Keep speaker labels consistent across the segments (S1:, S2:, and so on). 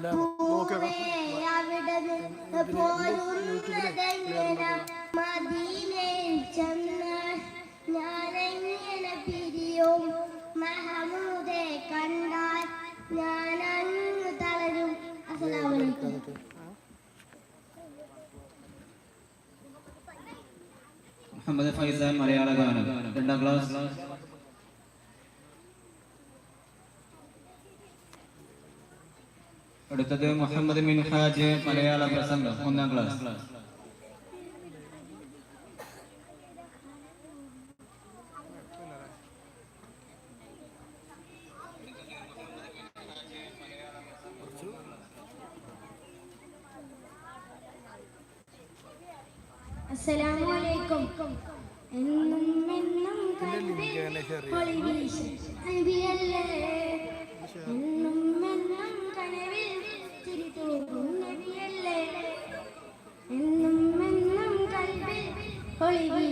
S1: പൂവേ അവിടെ നിന്ന് പോരുന്നതെങ്ങനെ മദീനയിൽ ചെന്നാൽ ഞാനെങ്ങനെ പിരിയും? മഹമൂദെ കണ്ടാൽ ഞാൻ അങ്ങ് തളരും. അസ്സലാമലൈക്കും.
S2: മുഹമ്മദ് ഫൈസാൻ മലയാള ഗാനം. രണ്ടാം ക്ലാസ്. അടുത്തത് മുഹമ്മദ് മിൻഹാജ് മലയാള പ്രസംഗം ഒന്നാം ക്ലാസ്
S1: അസ്സലാമു അലൈക്കും എന്നും എന്നും കൽവിൽ ഒളി വീശും നബിയല്ലേ എന്നും എന്നും ഒളി വീശും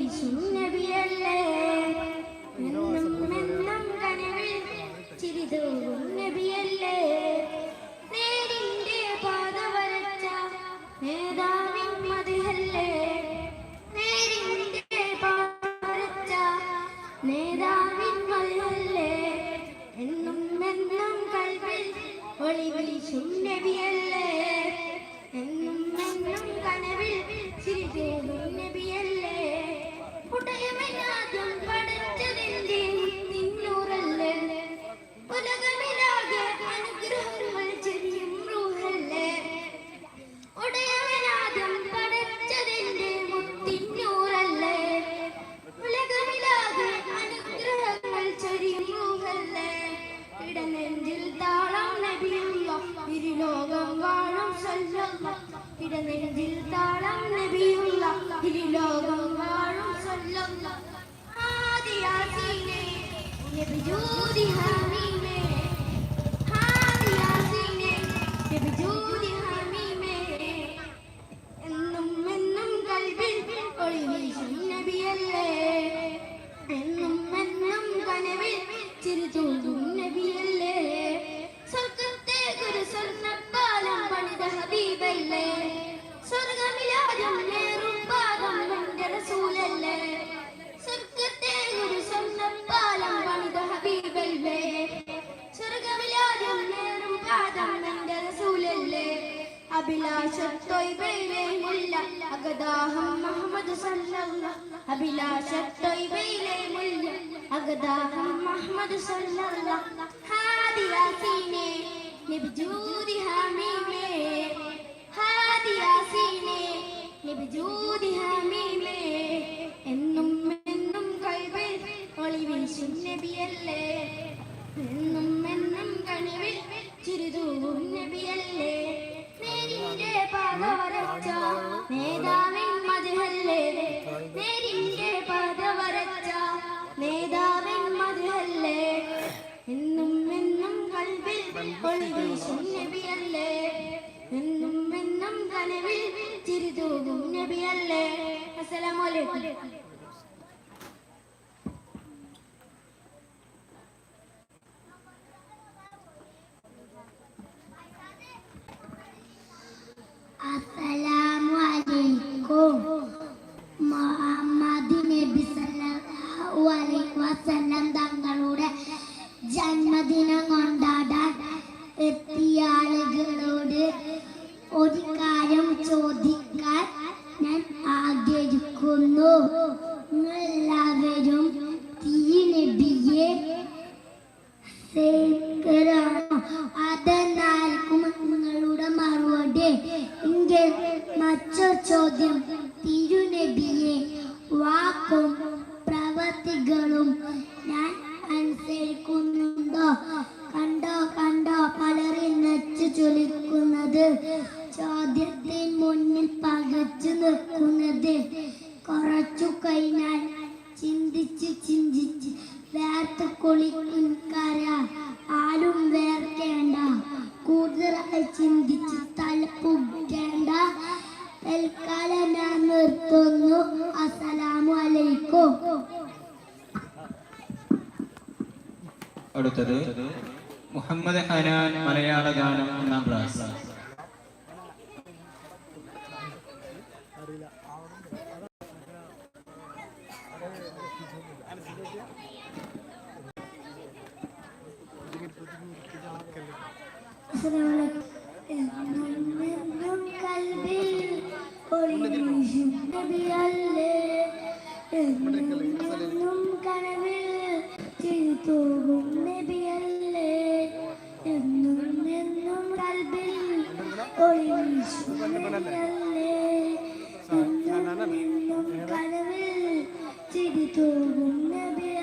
S1: സല്ലല്ലാഹ് അഭിലാഷത്തൊയ്ബയിലെ മുല്ല അഗദാഹം മുഹമ്മദ് സല്ലല്ലാഹ് ഹമീമേ ഹാദിയാസീനെ നബിജൂദി ഹമീമേ. എന്നും എന്നും കൽവിൽ ഒളി നബിയല്ലേ എന്നും എന്നും കണിവിൽ ചിരിതൂവും നബിയല്ലേ? നേരിന്റെ പാത വരച്ച നേതാവിൻ മതിഹല്ലേ? നേരിന്റെ പാത വരച്ച നേതാവിൻ മതിഹല്ലേ? എന്നും എന്നും കൽവിൽ ഒളി വീശും നബിയല്ലേ എന്നും എന്നും കനവിൽ ചിരിതൂകും നബിയല്ലേ? അസ്സലാമു അലൈക്കും അസ്സലാമു അലൈക്കും മുഹമ്മദ് നബി സല്ലല്ലാഹു അലൈഹി വസല്ലം തങ്ങളുടെ ജന്മദിനം ചിന്തിച്ച് തലപ്പുകേണ്ട തൽക്കാലം ഞാൻ നിർത്തുന്നു. അസലാമു അലൈക്കും.
S2: അടുത്തത്
S3: മുഹമ്മദ് ഹനാൻ മലയാള ഗാനം ഒന്നാം ക്ലാസ്.
S4: കനവിൽ ചിരി തോകും
S5: നബിയ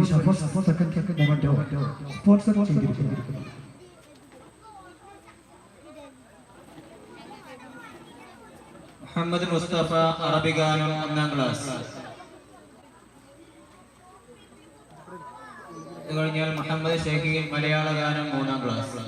S5: commission first second memento sponsor ചെയ്തിരിക്കുന്നു
S3: മുഹമ്മദ് മുസ്തഫ അറബി ഗാനം ഒന്നാം ക്ലാസ് കഴിഞ്ഞാൽ മുഹമ്മദ് ഷെയ്ഖി മലയാള ഗാനം മൂന്നാം ക്ലാസ്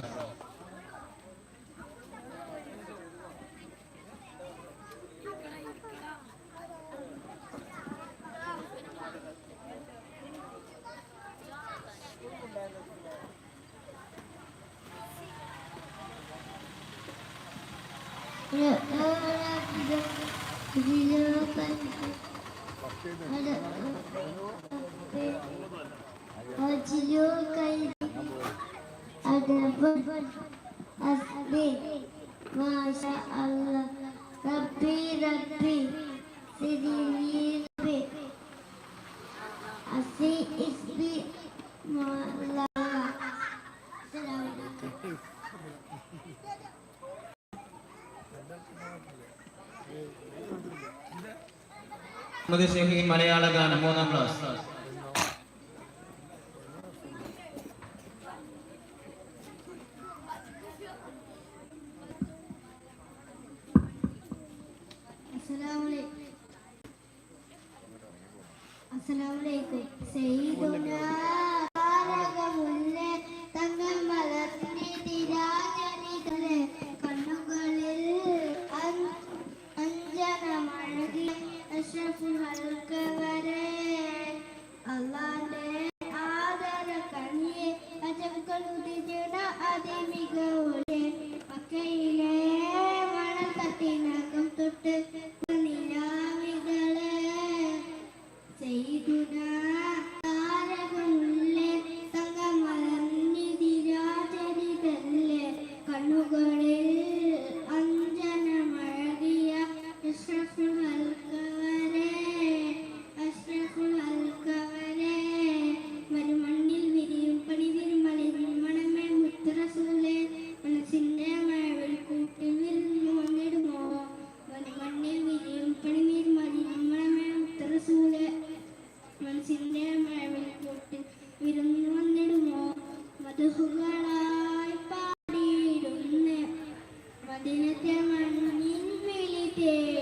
S3: മലയാള ഗാനം മൂന്നാം ക്ലാസ്
S4: Yeah.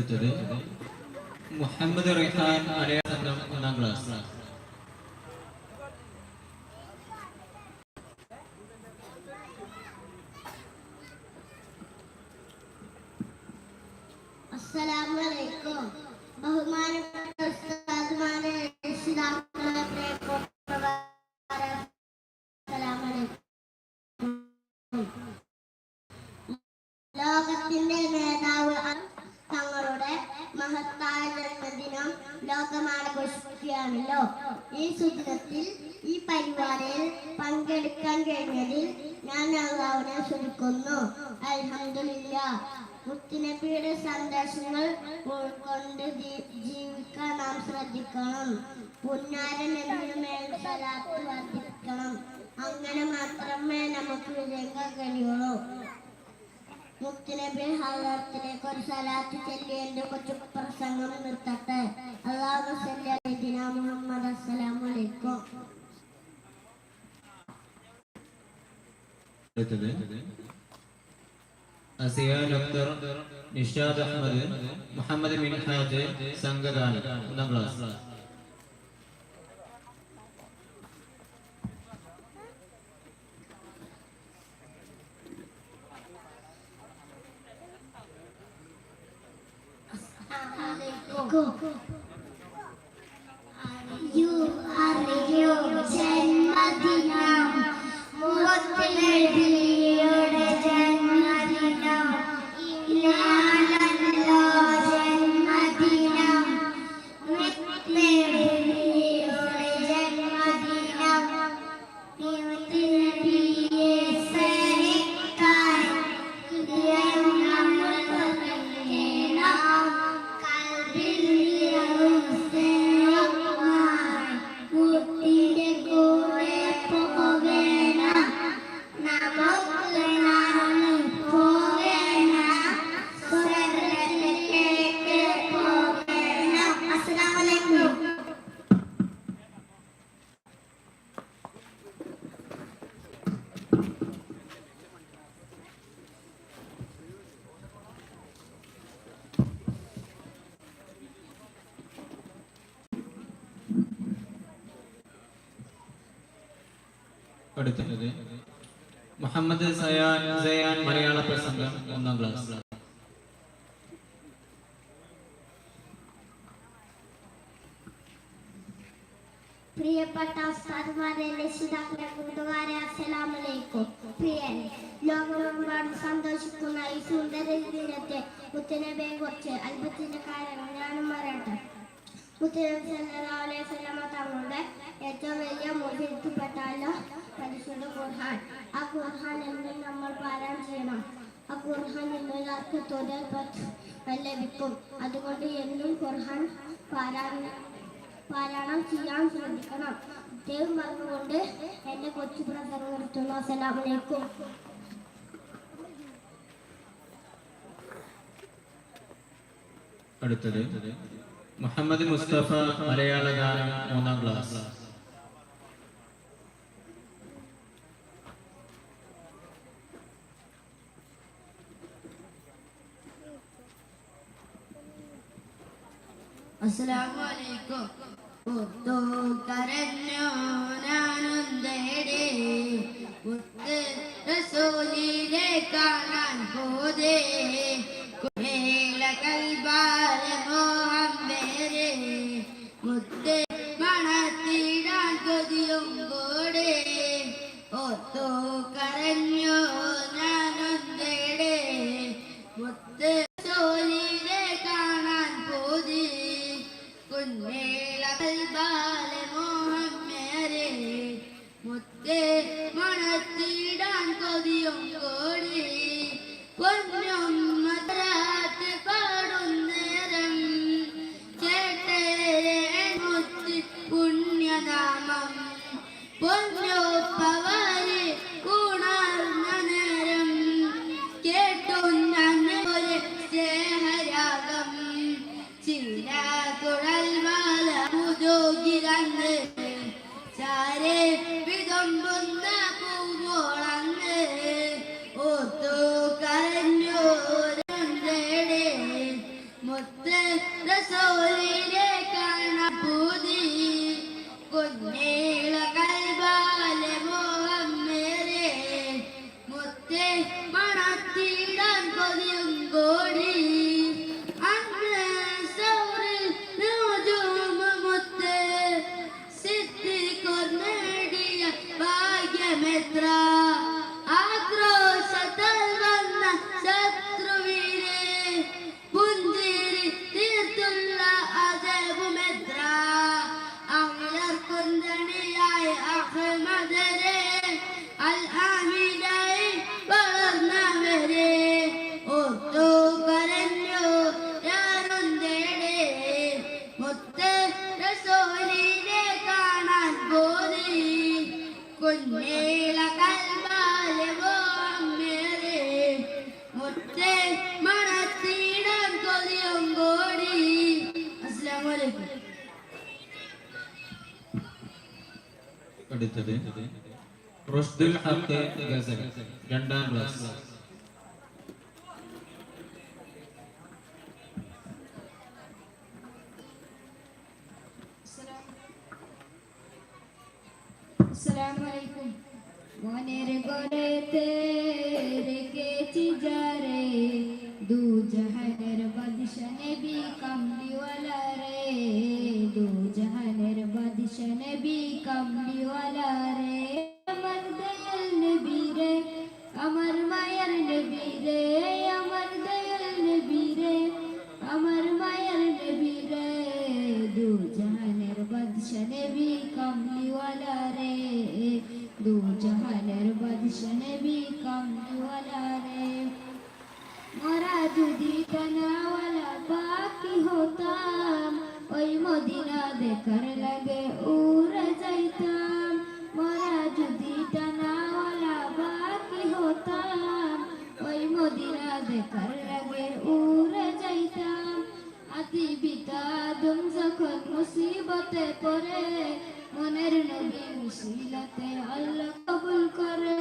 S2: അടുത്തത് മുഹമ്മദ് റിഹാൻ മലയാള സംഘം ഒന്നാം ക്ലാസ്
S6: അസ്സലാമലൈക്കും ബഹുമാനപ്പെട്ട മുത്തുനബി ഹലത്തിലേക്ക് ഒരു സലാത്ത് ചൊല്ലി പ്രസംഗം നിർത്തട്ടെ. അള്ളാഹു സല്ലല്ലാഹു മുഹമ്മദ് അസ്സലാമു അലൈക്കും.
S2: അസിയ ഡോക്ടർ നിഷാദ് അഹമ്മദ് മുഹമ്മദ് മിൻഹാജ് സംഘഗാനം ഒന്നാം ക്ലാസ്. അടുത്തത് മുഹമ്മദ് സയാൻ സയാൻ മലയാള പ്രസംഗം ഒന്നാം ക്ലാസ്.
S6: പ്രിയപ്പെട്ട ഉസ്താദ്മാരെ രക്ഷിതാക്കളെ കൂട്ടുകാരെ അസ്സലാമലൈക്കും. പ്രിയൻ ലോകമെമ്പാടും സന്തോഷിക്കുന്ന ഈ സുന്ദര ദിനത്തെ മുത്തനബിയെ കുറിച്ച് അത്ഭുതത്തിന്റെ കാര്യങ്ങൾ ഞാനും പറയട്ടെ. ആ നമ്മൾ പാരായണം ലഭിക്കും അതുകൊണ്ട് എന്നും ഖുർഹാൻ പാരായണം ചെയ്യാൻ ശ്രദ്ധിക്കണം. ദൈവം പറഞ്ഞുകൊണ്ട് എന്റെ കൊച്ചു പ്രസംഗം നിർത്തുന്നു.
S2: അടുത്തത്. മുഹമ്മദ് മുസ്തഫ മലയാള ഗാനം മൂന്നാം ക്ലാസ്.
S7: അസ്സലാമലൈക്കും കരഞ്ഞോ കരഞ്ഞു ഞാനൊന്തേടെ മുത്ത് റസൂലിനെ കാണാൻ പോതേ. മുത്ത് റസൂലിനെ
S8: അടുത്തത് റുഷ്ദുൽ ഹക്ക് ഗസൽ രണ്ടാം ക്ലാസ്.
S7: নবীর মিশিলাতে আল্লাহ কবুল করে।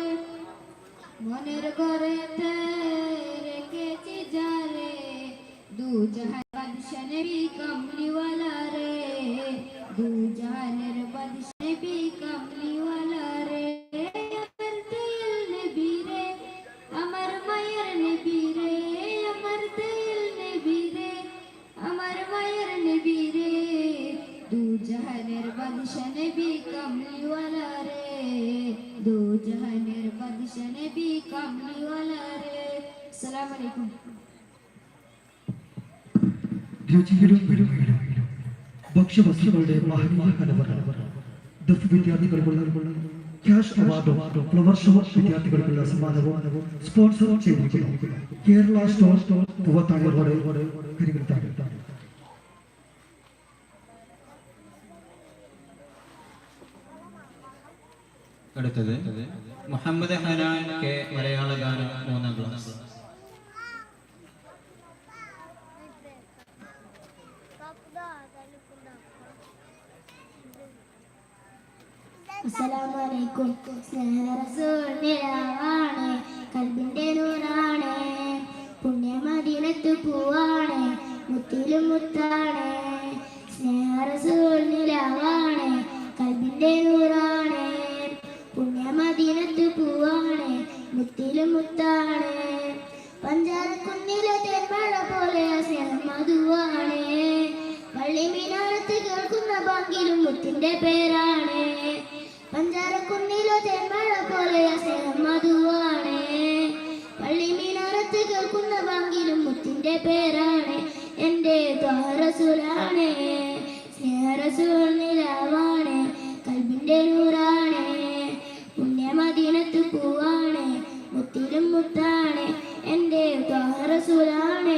S7: মনের ঘরেতে রেখেছি জারে দু জাহান বাদশা নেবি কমলিওয়ালা রে। দু জাহানের বাদশা
S9: രുചിയിലും പെരുമയിലും ഭക്ഷ്യവസ്തുക്കളുടെ മഹനീയ കലവറ. ദഫ് വിദ്യാർത്ഥികൾക്കുള്ള ക്യാഷ് അവാർഡും ഫ്ലവർ ഷോ വിദ്യാർത്ഥികൾക്കുള്ള സമ്മാനവും സ്പോൺസർ ചെയ്തിരിക്കുന്നു. കേരള സ്റ്റോർ പൂവത്താണി റോഡ് കരികൽത്താട്
S8: അടുത്തത് മുഹമ്മദ് ഹനാൻ കെ മലയാള ഗാനം മൂന്നാം ക്ലാസ്.
S6: അസ്സലാമലൈക്കും. സ്നേഹരസൂണിലാണ് കൽബിന്റെ നൂറാണ് പുണ്യമദീനത്ത് പൂവാണ് മുത്തിലും മുത്താണ്. സ്നേഹരസൂണിലാണ് കൽബിന്റെ നൂറാണ് പുണ്യമദീനത്ത് പൂവാണ് മുത്തിലും മുത്താണ്. പഞ്ചാരക്കുന്നിലെ തെന്മഴ പോലെ സ്നേഹം മധുവാണ് പള്ളി മിനാരത്ത് കേൾക്കുന്ന ബാങ്കിലും മുത്തിന്റെ പേരാണ്. പഞ്ചാരക്കുന്നിലെ തെന്മഴ പോലെ സ്നേഹം മധുവാണ്. പള്ളി മീനാരത്ത് കേൾക്കുന്ന ബാങ്കിലും മുത്തിന്റെ പേരാണ്. എന്റെ ദ്വാരസുരാണ്. സ്നേഹരസൂൽ നിലാവാണ്. കൽബിന്റെ നൂറാണ്. പുണ്യമദീനത്ത് പൂവാണ്. മുത്തിലും മുത്താണ്. എന്റെ ദ്വാരസുരാണ്.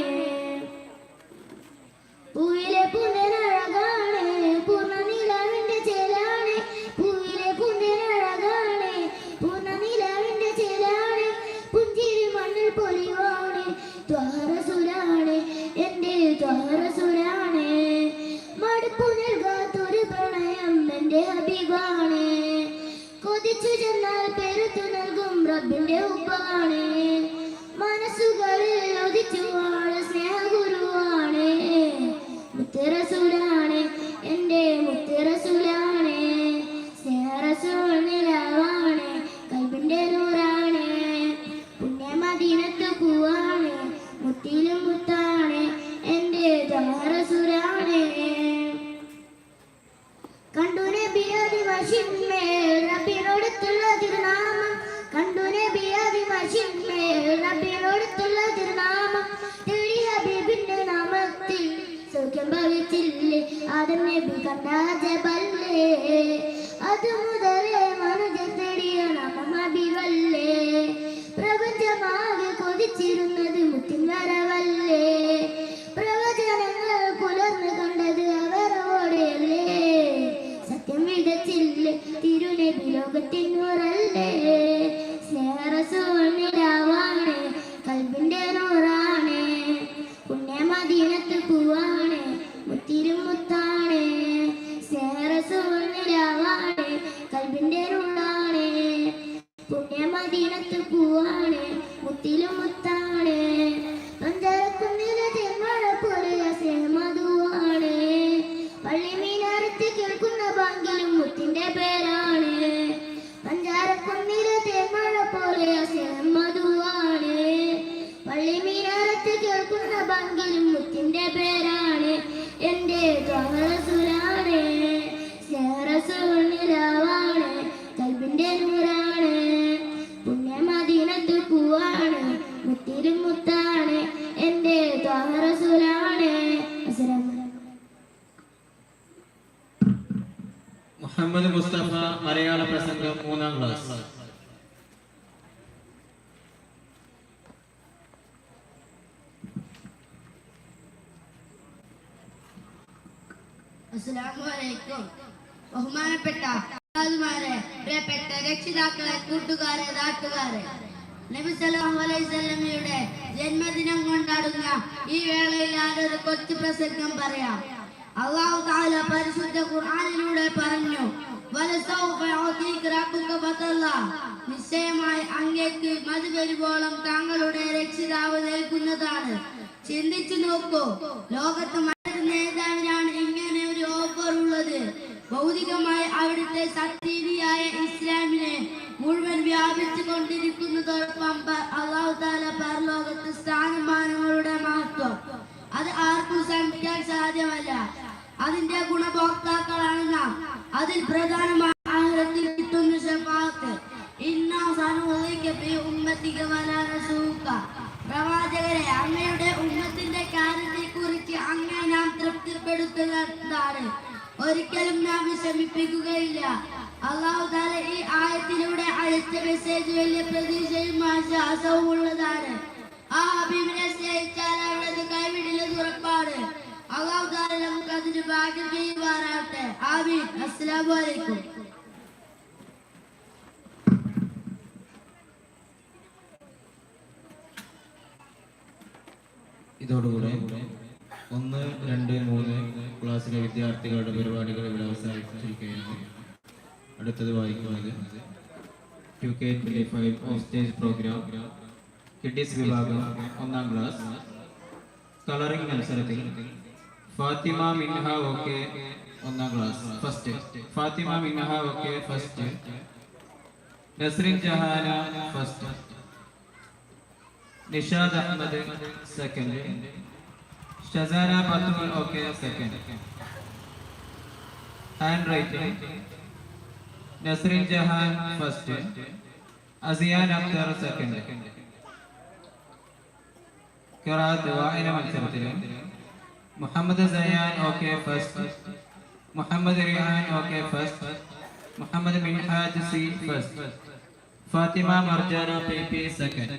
S6: പൊലിവാണ് എന്റെ ദ്വാരസുരാണ്. മടുപ്പു നൽകാത്തൊരു പ്രണയം എന്റെ ഹബീബാണ് കൊതിച്ചു ചെന്നാൽ പെരുത്തു നൽകും റബ്ബിന്റെ ഉപ്പാണ് സൗഖ്യം ഭവിച്ചില്ലേ ആദം നബി കണ്ട ജബല്ലേ അത് മുതലേ മനുജൻ തേടിയ നാമം പ്രപഞ്ചമാകെ കൊതിച്ചിരുന്നത് മുത്തിൻ വരവല്ലേ? പ്രവചനങ്ങൾ പുലർന്നു കണ്ടത് അവരോടെയല്ലേ? സത്യം വിതച്ചില്ലേ? തിരുനബി ലോകത്തിനൂറല്ലേ ബാങ്കിലും മുത്തിന്റെ പേരാണ്. പഞ്ചാരക്കുന്നിലെ തേമഴ പോലെ മധുവാണ്. പള്ളി മീനാരത്ത് കേൾക്കുന്ന ബാങ്കിലും മുത്തിന്റെ പേരാണ്. എന്റെ ദ്വാരസുരാണ്
S7: ബഹുമാനപ്പെട്ട പ്രിയപ്പെട്ട രക്ഷിതാക്കളെ കൂട്ടുകാരെ നാട്ടുകാരെ. നബി ജന്മദിനം കൊണ്ടാടുന്ന ഈ വേളയിൽ ഞാനൊരു കൊച്ചു പ്രസംഗം പറയാം. അള്ളാഹു താല പരിശുദ്ധ ഖുർആാനിലൂടെ പറഞ്ഞു നിശ്ചയമായി അങ്ങേക്ക് മതി വരുവോളം താങ്കളുടെ രക്ഷിതാവ് നൽകുന്നതാണ്. ചിന്തിച്ചു നോക്കൂ ലോകത്ത് ഭൗതികമായി അവിടുത്തെ സത്യനിയായ ഇസ്ലാമിനെ മുഴുവൻ വ്യാപിച്ചു കൊണ്ടിരിക്കുന്നതോടൊപ്പം അള്ളാഹു താല പരലോകത്ത് സ്ഥാനമാനങ്ങളുടെ മഹത്വം. അത് ആർക്കും സഹിക്കാൻ സാധ്യമല്ല. അതിന്റെ ഗുണഭോക്താക്കളാണ് നാം. അതിൽ പ്രധാനമായി കിട്ടുന്ന പ്രവാചകരെ അങ്ങയുടെ ഉമ്മത്തിന്റെ കാര്യത്തെ കുറിച്ച് അങ്ങനെ നാം തൃപ്തിപ്പെടുത്തുന്നതാണ്. ഒരിക്കലും നാം വിഷമിപ്പിക്കുകയില്ല. അള്ളാഹു താല ഈ ആയത്തിലൂടെ അയച്ച മെസ്സേജ് വലിയ പ്രതീക്ഷയും ആശ്വാസവും ഉള്ളതാണ്. ആ ഹബീബിനെ സ്നേഹിച്ചാൽ അവിടെ കൈവിടില്ലെന്ന് ഉറപ്പാണ്. അള്ളാഹു താല നമുക്ക് അതിന് ഭാഗ്യം ചെയ്യുവാറാവട്ടെ ആമീൻ. അസ്സലാമു അലൈക്കും.
S2: ഇതോടുകൂടെ ഒന്ന് രണ്ട് മൂന്ന് ക്ലാസ്സിലെ വിദ്യാർത്ഥികളുടെ പരിപാടികൾ ഇവിടെ അവസാനിച്ചിരിക്കുകയാണ് അടുത്തത് വായിക്കുന്നത്. Two K twenty five of stage program kiddies വിഭാഗം ഒന്നാം ക്ലാസ് കളറിംഗ് മത്സരത്തിൽ ഫാത്തിമ മിൻഹ ഓക്കെ ഒന്നാം class first Fathima Minha okay first Nasrin Jahana first Nishad Ahammed second Shazana Mani okay second handwriting Nasrin Jahan first Asiyan Akhtar second ഖിറാത്ത് വായന മത്സരത്തിൽ. Muhammad Sayan okay first Muhammad Rihan okay first Muhammad Minhaj C first Fathima Marjana P P second